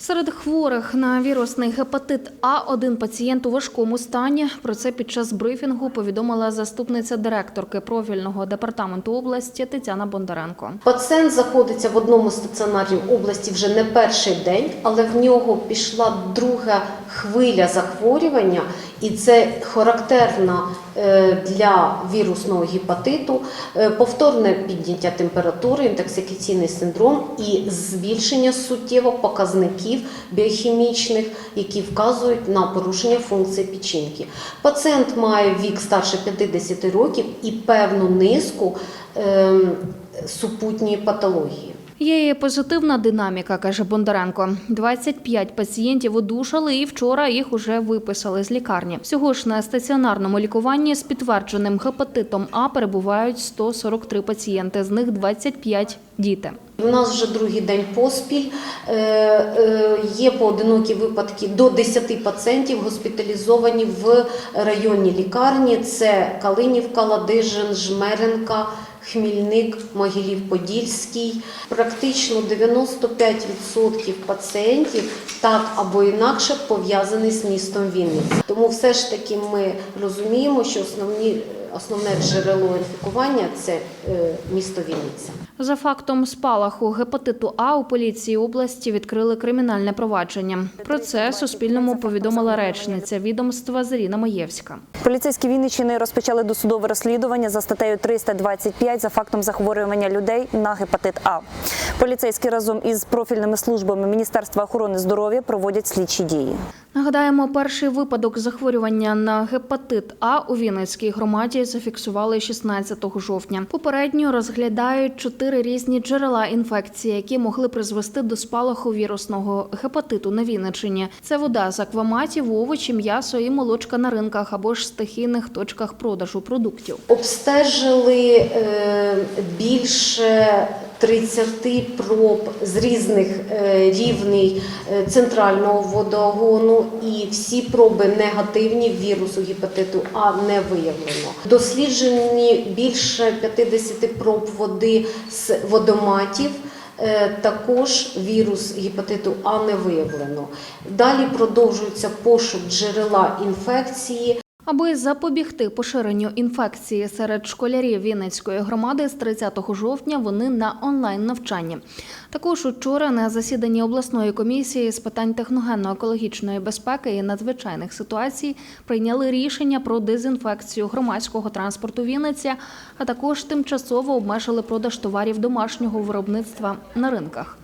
Серед хворих на вірусний гепатит А один пацієнт у важкому стані. Про це під час брифінгу повідомила заступниця директорки профільного департаменту області Тетяна Бондаренко. Пацієнт знаходиться в одному стаціонарі області вже не перший день, але в нього пішла друга хвиля захворювання, і це характерно е, для вірусного гепатиту, е, повторне підняття температури, інтоксикаційний синдром і збільшення суттєво показників біохімічних, які вказують на порушення функції печінки. Пацієнт має вік старше 50 років і певну низку ем, супутньої патології. Є і позитивна динаміка, каже Бондаренко. 25 пацієнтів одужали, і вчора їх уже виписали з лікарні. Всього ж на стаціонарному лікуванні з підтвердженим гепатитом А перебувають 143 пацієнти, з них 25 – діти. У нас вже другий день поспіль. Е, е, Є поодинокі випадки до 10 пацієнтів госпіталізовані в районній лікарні. Це Калинівка, Ладижин, Жмеренка, Хмільник, Могилів-Подільський. Практично 95% пацієнтів так або інакше пов'язані з містом Вінниця. Тому все ж таки ми розуміємо, що основні, основне джерело інфікування це е, місто Вінниця. За фактом спалаху гепатиту А у поліції області відкрили кримінальне провадження. Про це Суспільному повідомила речниця відомства Заріна Маєвська. Поліцейські Вінниччини розпочали досудове розслідування за статтею 325 за фактом захворювання людей на гепатит А. Поліцейські разом із профільними службами Міністерства охорони здоров'я проводять слідчі дії. Нагадаємо, перший випадок захворювання на гепатит А у Вінницькій громаді зафіксували 16 жовтня. Попередньо розглядають чотири різні джерела інфекції, які могли призвести до спалаху вірусного гепатиту на Вінниччині. Це вода з акваматів, овочі, м'ясо і молочка на ринках або ж стихійних точках продажу продуктів. Обстежили е, більше 30 проб з різних е, рівней е, центрального водогону, і всі проби негативні вірусу гепатиту А не виявлено. Досліджені більше 50 проб води з водоматів. Е, Також вірус гепатиту А не виявлено. Далі продовжується пошук джерела інфекції. Аби запобігти поширенню інфекції серед школярів Вінницької громади з 30 жовтня вони на онлайн навчанні. Також учора на засіданні обласної комісії з питань техногенно-екологічної безпеки і надзвичайних ситуацій прийняли рішення про дезінфекцію громадського транспорту Вінниця, а також тимчасово обмежили продаж товарів домашнього виробництва на ринках.